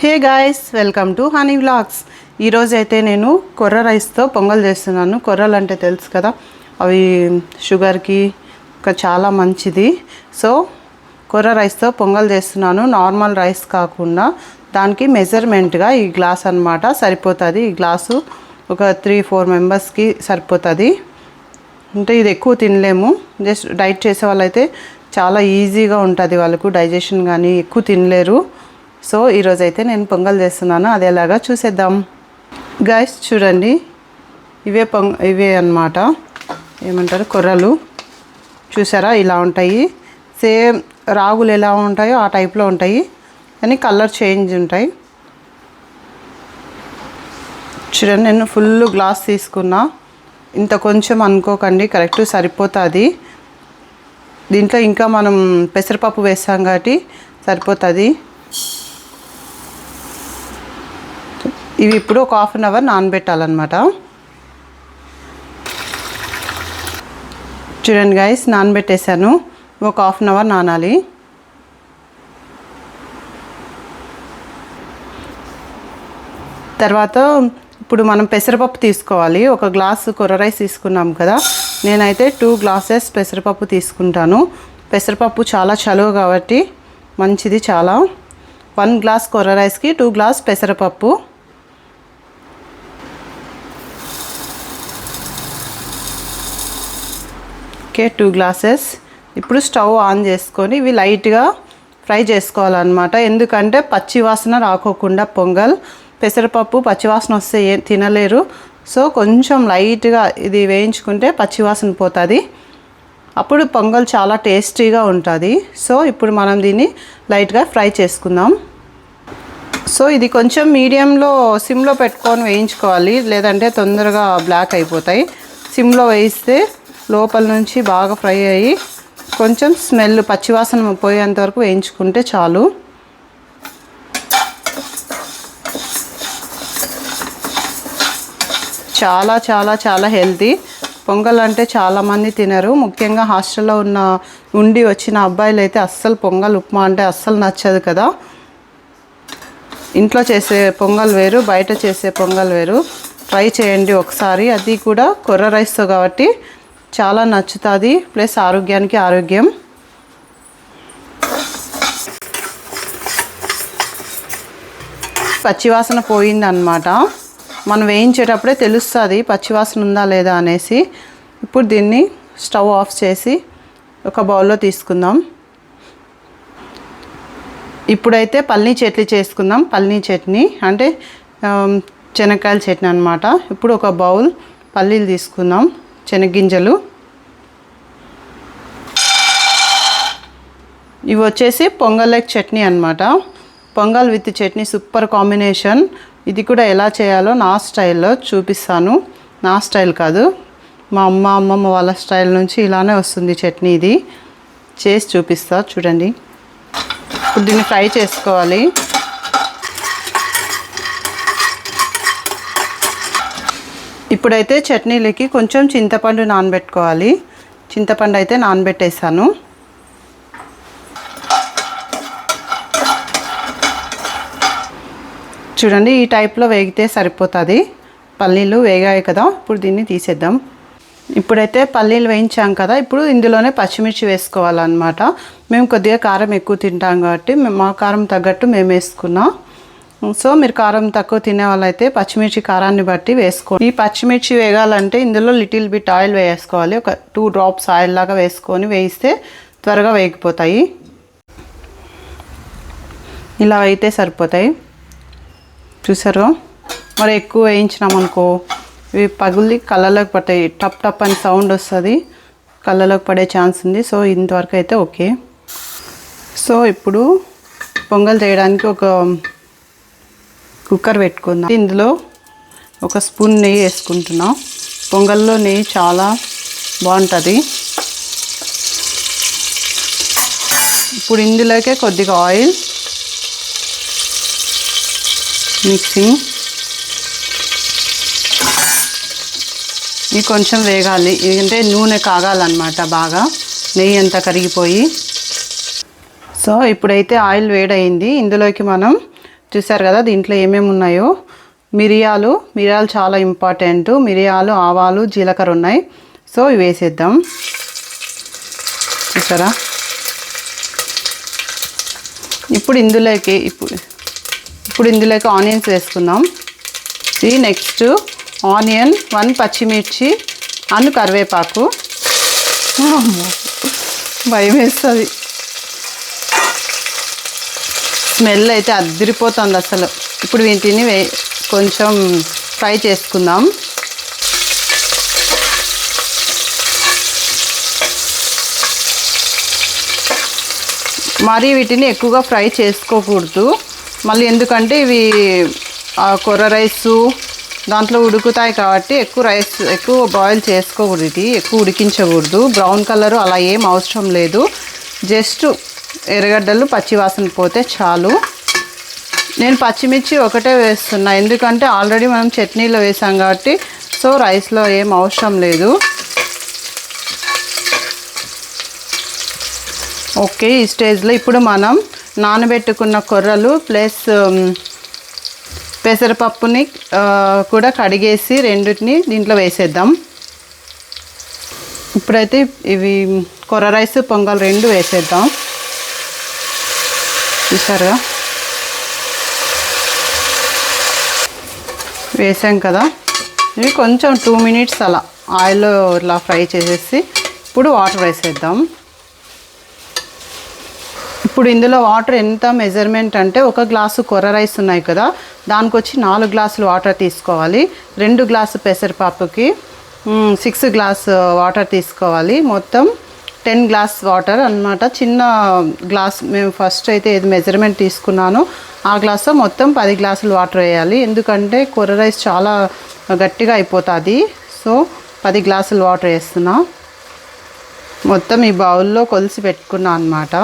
Hey guys welcome to honey vlogs. ఈరోజు అయితే నేను కొర్ర రైస్తో పొంగల్ చేస్తున్నాను. కొర్రలు అంటే తెలుసు కదా అవి షుగర్కి చాలా మంచిది. సో కొర్ర రైస్తో పొంగల్ చేస్తున్నాను. నార్మల్ రైస్ కాకుండా దానికి మెజర్మెంట్గా ఈ గ్లాస్ అన్నమాట సరిపోతుంది. ఈ గ్లాసు ఒక త్రీ ఫోర్ మెంబర్స్కి సరిపోతుంది. అంటే ఇది ఎక్కువ తినలేము. జస్ట్ డైట్ చేసే వాళ్ళైతే చాలా ఈజీగా ఉంటుంది వాళ్ళకు డైజెషన్ కానీ ఎక్కువ తినలేరు. సో ఈరోజు అయితే నేను పొంగల్ చేస్తున్నాను. అది ఎలాగా చూసేద్దాం. గైస్ చూడండి. ఇవే పొంగ ఇవే అన్నమాట. ఏమంటారు? కొర్రలు. చూసారా? ఇలా ఉంటాయి. సేమ్ రాగులు ఎలా ఉంటాయో ఆ టైప్లో ఉంటాయి. కానీ కలర్ చేంజ్ ఉంటాయి. చూడండి నేను ఫుల్ గ్లాస్ తీసుకున్నా. ఇంత కొంచెం అనుకోకండి. కరెక్ట్ సరిపోతుంది. దీంట్లో ఇంకా మనం పెసరపప్పు వేస్తాం కాబట్టి సరిపోతుంది. ఇవి ఇప్పుడు ఒక హాఫ్ అన్ అవర్ నానబెట్టాలన్నమాట. చూడండి గైస్ నానబెట్టేశాను. ఒక హాఫ్ అన్ అవర్ నానాలి. తర్వాత ఇప్పుడు మనం పెసరపప్పు తీసుకోవాలి. ఒక గ్లాసు కొర్ర రైస్ తీసుకున్నాం కదా. నేనైతే టూ గ్లాసెస్ పెసరపప్పు తీసుకుంటాను. పెసరపప్పు చాలా చలువ కాబట్టి మంచిది చాలా. వన్ గ్లాస్ కొర్ర రైస్కి టూ గ్లాస్ పెసరపప్పు. ఓకే టూ గ్లాసెస్ ఇప్పుడు స్టవ్ ఆన్ చేసుకొని ఇవి లైట్గా ఫ్రై చేసుకోవాలన్నమాట. ఎందుకంటే పచ్చి వాసన రాకోకుండా పొంగల్ పెసరపప్పు పచ్చివాసన వస్తే ఏ తినలేరు. సో కొంచెం లైట్గా ఇది వేయించుకుంటే పచ్చివాసన పోతుంది. అప్పుడు పొంగల్ చాలా టేస్టీగా ఉంటుంది. సో ఇప్పుడు మనం దీన్ని లైట్గా ఫ్రై చేసుకుందాం. సో ఇది కొంచెం మీడియంలో సిమ్లో పెట్టుకొని వేయించుకోవాలి. లేదంటే తొందరగా బ్లాక్ అయిపోతాయి. సిమ్లో వేయిస్తే లోపల నుంచి బాగా ఫ్రై అయ్యి కొంచెం స్మెల్ పచ్చివాసన పోయేంత వరకు వేయించుకుంటే చాలు. చాలా చాలా చాలా హెల్తీ. పొంగల్ అంటే చాలామంది తినరు. ముఖ్యంగా హాస్టల్లో ఉన్న ఉండి వచ్చిన అబ్బాయిలు అయితే అస్సలు పొంగల్ ఉప్మా అంటే అస్సలు నచ్చదు కదా. ఇంట్లో చేసే పొంగల్ వేరు బయట చేసే పొంగల్ వేరు. ట్రై చేయండి ఒకసారి. అది కూడా కొర్ర రైస్తో కాబట్టి చాలా నచ్చుతుంది ప్లస్ ఆరోగ్యానికి ఆరోగ్యం. పచ్చివాసన పోయిందనమాట మనం వేయించేటప్పుడే తెలుస్తుంది పచ్చివాసన ఉందా లేదా అనేసి. ఇప్పుడు దీన్ని స్టవ్ ఆఫ్ చేసి ఒక బౌల్లో తీసుకుందాం. ఇప్పుడైతే పల్నీ చట్నీ చేసుకుందాం. పల్నీ చట్నీ అంటే శనక్కాయల చట్నీ అనమాట ఇప్పుడు ఒక బౌల్ పల్లీలు తీసుకుందాం. శనగ్గింజలు. ఇవి వచ్చేసి పొంగల్ చట్నీ అనమాట pongal with chutney super combination. ఇది కూడా ఎలా చేయాలో నా స్టైల్లో చూపిస్తాను. నా స్టైల్ కాదు. మా అమ్మ అమ్మమ్మ వాళ్ళ స్టైల్ నుంచి ఇలానే వస్తుంది చట్నీ ఇది. చేసి చూపిస్తా చూడండి. ఇప్పుడు దీన్ని ఫ్రై చేసుకోవాలి. ఇప్పుడైతే చట్నీలకి కొంచెం చింతపండు నానబెట్టుకోవాలి. చింతపండు అయితే నానబెట్టేసాను. చూడండి ఈ టైప్లో వేగితే సరిపోతుంది. పల్లీలు వేగాయి కదా ఇప్పుడు దీన్ని తీసేద్దాం. ఇప్పుడైతే పల్లీలు వేయించాం కదా ఇప్పుడు ఇందులోనే పచ్చిమిర్చి వేసుకోవాలన్నమాట. మేము కొద్దిగా కారం ఎక్కువ తింటాం కాబట్టి మేము మా కారం తగ్గట్టు మేము వేసుకున్నాం సో మీరు కారం తక్కువ తినే వాళ్ళైతే పచ్చిమిర్చి కారాన్ని బట్టి వేసుకోండి. ఈ పచ్చిమిర్చి వేగాలంటే ఇందులో లిటిల్ బిట్ ఆయిల్ వేసుకోవాలి. ఒక టూ డ్రాప్స్ ఆయిల్ లాగా వేసుకొని వేయిస్తే త్వరగా వేగిపోతాయి. ఇలా అయితే సరిపోతాయి. చూసారు మరి ఎక్కువ వేయించినాం అనుకో ఇవి పగులి కళ్ళలోకి పడతాయి. టప్ టప్ అని సౌండ్ వస్తుంది. కళ్ళలోకి పడే ఛాన్స్ ఉంది. సో ఇంతవరకు అయితే ఓకే. సో ఇప్పుడు పొంగల్ చేయడానికి ఒక కుక్కర్ పెట్టుకుందాం. ఇందులో ఒక స్పూన్ నెయ్యి వేసుకుంటున్నాం. పొంగల్లో నెయ్యి చాలా బాగుంటుంది. ఇప్పుడు ఇందులోకే కొద్దిగా ఆయిల్ మిక్సింగ్. ఇది కొంచెం వేగాలి. ఎందుకంటే నూనె కాగాలన్నమాట బాగా. నెయ్యి అంతా కరిగిపోయి. సో ఇప్పుడైతే ఆయిల్ వేడయింది. ఇందులోకి మనం చూసారు కదా దీంట్లో ఏమేమి ఉన్నాయో? మిరియాలు మిరియాలు చాలా ఇంపార్టెంట్. మిరియాలు ఆవాలు జీలకర్ర ఉన్నాయి. సో ఇవి వేసేద్దాం. చూసారా? ఇప్పుడు ఇందులోకి ఇప్పుడు ఇప్పుడు ఇందులోకి ఆనియన్స్ వేసుకుందాం. ఇది నెక్స్ట్ ఆనియన్ వన్ పచ్చిమిర్చి అండ్ కరివేపాకు. భయం వేస్తుంది. స్మెల్ అయితే అద్దరిపోతుంది అసలు. ఇప్పుడు వీటిని వే కొంచెం ఫ్రై చేసుకుందాం. మరి వీటిని ఎక్కువగా ఫ్రై చేసుకోకూడదు. మళ్ళీ ఎందుకంటే ఇవి ఆ, కొర్ర రైసు దాంట్లో ఉడుకుతాయి కాబట్టి ఎక్కువ రైస్ ఎక్కువ బాయిల్ చేసుకోకూడదు ఇది. ఎక్కువ ఉడికించకూడదు. బ్రౌన్ కలర్ అలా ఏం అవసరం లేదు. జస్ట్ ఎర్రగడ్డలు పచ్చివాసన పోతే చాలు. నేను పచ్చిమిర్చి ఒకటే వేస్తున్నా ఎందుకంటే ఆల్రెడీ మనం చట్నీలో వేసాం కాబట్టి సో రైస్లో ఏం అవసరం లేదు. ఓకే ఈ స్టేజ్లో ఇప్పుడు మనం నానబెట్టుకున్న కొర్రలు ప్లస్ పెసరపప్పుని కూడా కడిగేసి రెండింటిని దీంట్లో వేసేద్దాం. ఇప్పుడైతే ఇవి కొర్ర రైస్ పొంగల్ రెండు వేసేద్దాం. చూసారుగా వేసాం కదా. ఇవి కొంచెం టూ మినిట్స్ అలా. ఆయిల్లో ఇలా ఫ్రై చేసేసి ఇప్పుడు వాటర్ వేసేద్దాం. ఇప్పుడు ఇందులో వాటర్ ఎంత మెజర్మెంట్ అంటే ఒక గ్లాసు కొర్ర రైస్ ఉన్నాయి కదా. దానికి వచ్చి నాలుగు గ్లాసులు వాటర్ తీసుకోవాలి. రెండు గ్లాసు పెసరపప్పుకి సిక్స్ గ్లాస్ వాటర్ తీసుకోవాలి. మొత్తం టెన్ గ్లాస్ వాటర్ అన్నమాట. చిన్న గ్లాస్ మేము ఫస్ట్ అయితే ఏది మెజర్మెంట్ తీసుకున్నానో. ఆ గ్లాస్లో మొత్తం పది గ్లాసులు వాటర్ వేయాలి. ఎందుకంటే కొర్ర రైస్ చాలా గట్టిగా అయిపోతుంది. సో పది గ్లాసులు వాటర్ వేస్తున్నా. మొత్తం ఈ బౌల్లో కొలిసి పెట్టుకున్నా అనమాట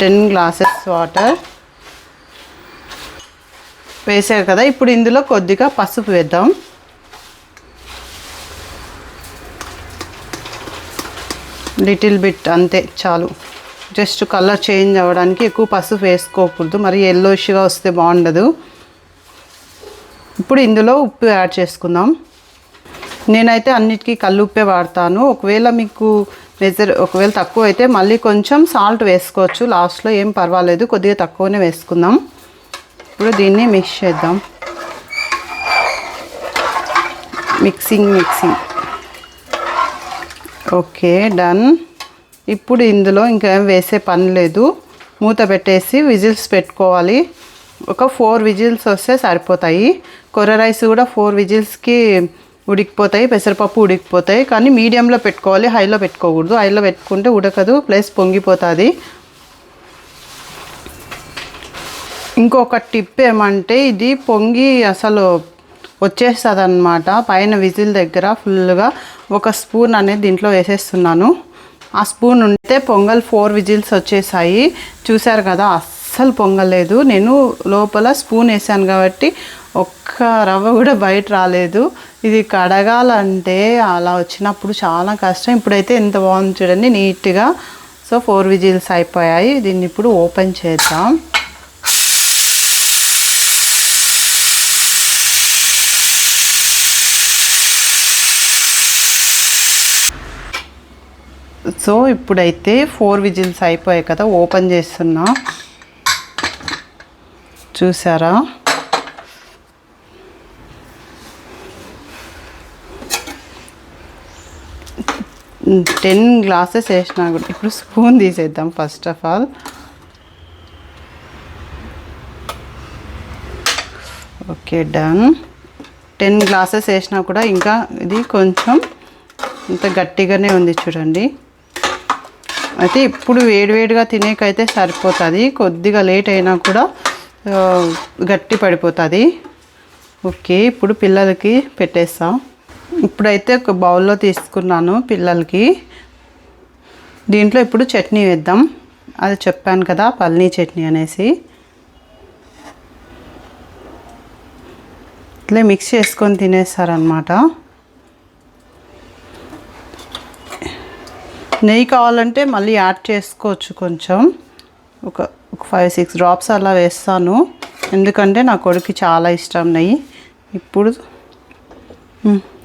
టెన్ గ్లాసెస్ వాటర్ వేసారు కదా. ఇప్పుడు ఇందులో కొద్దిగా పసుపు వేద్దాం. లిటిల్ బిట్ అంతే చాలు. జస్ట్ కలర్ చేంజ్ అవ్వడానికి ఎక్కువ పసుపు వేసుకోకూడదు. మరి ఎల్లోష్గా వస్తే బాగుండదు. ఇప్పుడు ఇందులో ఉప్పు యాడ్ చేసుకుందాం. నేనైతే అన్నిటికీ కల్లుప్పే వాడతాను. ఒకవేళ మీకు మెజర్ ఒకవేళ తక్కువ అయితే మళ్ళీ కొంచెం సాల్ట్ వేసుకోవచ్చు. లాస్ట్లో ఏం పర్వాలేదు. కొద్దిగా తక్కువనే వేసుకుందాం. ఇప్పుడు దీన్ని మిక్స్ చేద్దాం. Mixing mixing okay done. ఇప్పుడు ఇందులో ఇంకేం వేసే పని లేదు. మూత పెట్టేసి విజిల్స్ పెట్టుకోవాలి. ఒక ఫోర్ విజిల్స్ వస్తే సరిపోతాయి. కొర్ర రైస్ కూడా ఫోర్ విజిల్స్కి ఉడికిపోతాయి పెసరపప్పు ఉడికిపోతాయి. కానీ మీడియంలో పెట్టుకోవాలి హైలో పెట్టుకోకూడదు. హైలో పెట్టుకుంటే ఉడకదు ప్లస్ పొంగిపోతుంది. ఇంకొక టిప్ ఏమంటే ఇది పొంగి అసలు వచ్చేస్తుంది అనమాట పైన విజిల్ దగ్గర ఫుల్గా ఒక స్పూన్ అనేది దీంట్లో వేసేస్తున్నాను. ఆ స్పూన్ ఉంటే పొంగల్ ఫోర్ విజిల్స్ వచ్చేసాయి. చూశారు కదా అస్సలు పొంగలేదు. నేను లోపల స్పూన్ వేసాను కాబట్టి ఒక్క రవ్వ కూడా బయట రాలేదు. ఇది కడగాలంటే అలా వచ్చినప్పుడు చాలా కష్టం. ఇప్పుడైతే ఎంత బాగుంది చూడండి నీట్గా. సో ఫోర్ విజిల్స్ అయిపోయాయి. దీన్ని ఇప్పుడు ఓపెన్ చేద్దాం. సో ఇప్పుడైతే ఫోర్ విజిల్స్ అయిపోయాయి కదా ఓపెన్ చేస్తున్నా. చూసారా? టెన్ గ్లాసెస్ వేసినా కూడా ఇప్పుడు స్పూన్ తీసేద్దాం first of all. Okay done. Ten glasses వేసినా కూడా ఇంకా ఇది కొంచెం ఇంత గట్టిగానే ఉంది చూడండి. అయితే ఇప్పుడు వేడివేడిగా తినేకైతే సరిపోతుంది. కొద్దిగా లేట్ అయినా కూడా గట్టి పడిపోతుంది. ఓకే ఇప్పుడు పిల్లలకి పెట్టేస్తాం. ఇప్పుడైతే ఒక బౌల్లో తీసుకున్నాను పిల్లలకి. దీంట్లో ఇప్పుడు చట్నీ వేద్దాం. అది చెప్పాను కదా పల్నీ చట్నీ అనేసి. ఇట్లా మిక్స్ చేసుకొని తినేస్తారనమాట నెయ్యి కావాలంటే మళ్ళీ యాడ్ చేసుకోవచ్చు కొంచెం. ఒక ఒక ఫైవ్ సిక్స్ డ్రాప్స్ అలా వేస్తాను. ఎందుకంటే నా కొడుకు చాలా ఇష్టం నెయ్యి. ఇప్పుడు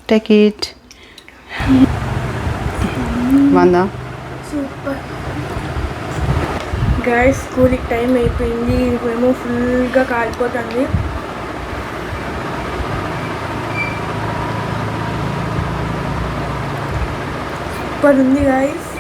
టేక్ ఇట్ వందా. సూపర్. గైస్ స్కూల్కి టైం అయిపోయింది. ఇప్పుడేమో ఫుల్గా కాలిపోతుంది. సూపర్ ఉంది గాయస్